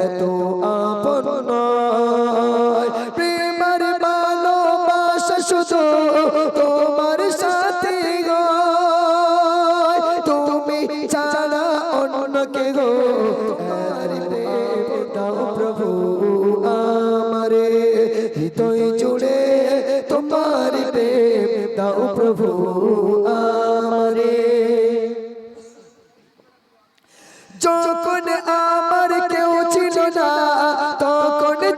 এত আপন নয়। প্রেমর ভালোবাসা তোমার সাথে গো তুমি ছাড়া অন্য কে গো প্রভু আমারে। হৃদয় জুড়ে তোমার প্রেম দাও প্রভু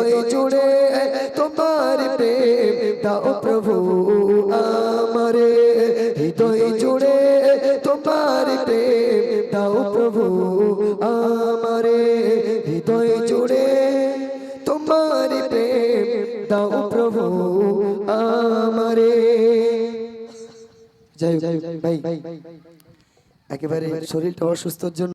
হৃদয় জুড়ে তোমার প্রেম দাও প্রভু আমারে। হৃদয় জুড়ে তোমার প্রেম দাও প্রভু আমারে। হৃদয় জুড়ে তোমার প্রেম দাও প্রভু আমারে। যাই ভাই, একেবারে শরীরটা অসুস্থর জন্য